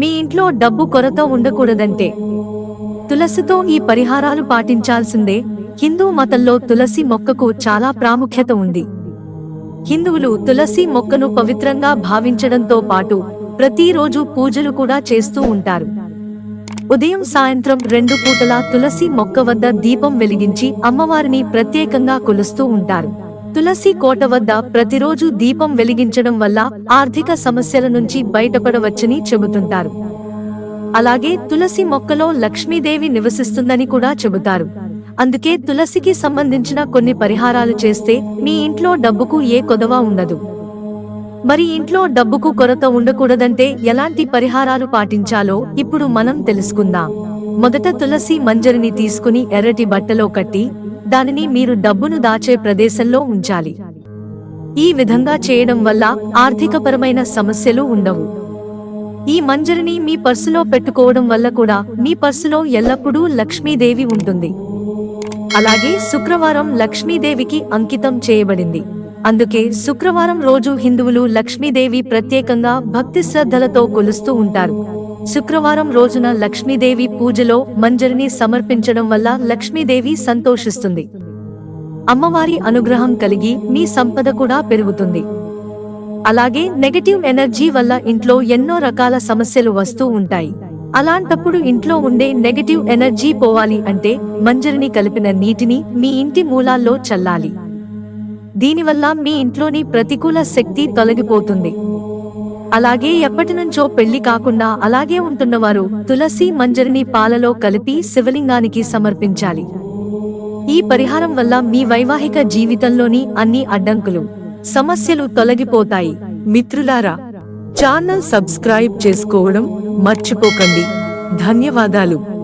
మీ ఇంట్లో డబ్బు కొరత ఉండకూడదంటే. తులసితో ఈ పరిహారాలు పాటించాల్సిందే. హిందూ మతంలో తులసి మొక్కకు చాలా ప్రాముఖ్యత ఉంది. హిందువులు తులసి మొక్కను పవిత్రంగా భావించడంతో పాటు ప్రతిరోజు పూజలు కూడా చేస్తూ ఉంటారు. ఉదయం సాయంత్రం రెండు పూటలా తులసి మొక్క వద్ద దీపం వెలిగించి అమ్మవారిని ప్రత్యేకంగా కొలుస్తూ ఉంటారు. తులసి కోట వద్ద ప్రతిరోజు దీపం వెలిగించడం వల్ల ఆర్థిక సమస్యల నుంచి బయటపడవచ్చని చెబుతుంటారు. అలాగే తులసి మొక్కలో లక్ష్మీదేవి నివసిస్తుందని కూడా చెబుతారు. అందుకే తులసికి సంబంధించిన కొన్ని పరిహారాలు చేస్తే మీ ఇంట్లో డబ్బుకు ఏ కొదవ ఉండదు. మరి ఇంట్లో డబ్బుకు కొరత ఉండకూడదంటే ఎలాంటి పరిహారాలు పాటించాలో ఇప్పుడు మనం తెలుసుకుందాం. మొదట తులసి మంజరిని తీసుకుని ఎర్రటి బట్టలో కట్టి దానిని మీరు డబ్బును దాచే ప్రదేశంలో ఉంచాలి. ఈ విధంగా చేయడం వల్ల ఆర్థికపరమైన సమస్యలు ఉండవు. ఈ మంజరిని మీ పర్సులో పెట్టుకోవడం వల్ల కూడా మీ పర్సులో ఎల్లప్పుడూ లక్ష్మీదేవి ఉంటుంది. అలాగే శుక్రవారం లక్ష్మీదేవికి అంకితం చేయబడింది. అందుకే శుక్రవారం రోజు హిందువులు లక్ష్మీదేవి ప్రత్యేకంగా భక్తి శ్రద్ధలతో కొలుస్తూ ఉంటారు. శుక్రవారం రోజున లక్ష్మీదేవి పూజలో మంజరిని సమర్పించడం వల్ల లక్ష్మీదేవి సంతోషిస్తుంది. అమ్మవారి అనుగ్రహం కలిగి మీ సంపద కూడా పెరుగుతుంది. అలాగే నెగటివ్ ఎనర్జీ వల్ల ఇంట్లో ఎన్నో రకాల సమస్యలు వస్తూ ఉంటాయి. అలాంటప్పుడు ఇంట్లో ఉండే నెగటివ్ ఎనర్జీ పోవాలి అంటే మంజరిని కలిపిన నీటిని మీ ఇంటి మూలాల్లో చల్లాలి. దీనివల్ల మీ ఇంట్లోని ప్రతికూల శక్తి తొలగిపోతుంది. అలాగే ఎప్పటినుంచో పెళ్ళి కాకుండా అలాగే ఉంటున్నవారు తులసి మంజరిని పాలలో కలిపి శివలింగానికి సమర్పించాలి. ఈ పరిహారం వల్ల మీ వైవాహిక జీవితంలోని అన్ని అడ్డంకులు సమస్యలు తొలగిపోతాయి. మిత్రులారా ఛానల్ సబ్స్క్రైబ్ చేసుకోవడం మర్చిపోకండి. ధన్యవాదాలు.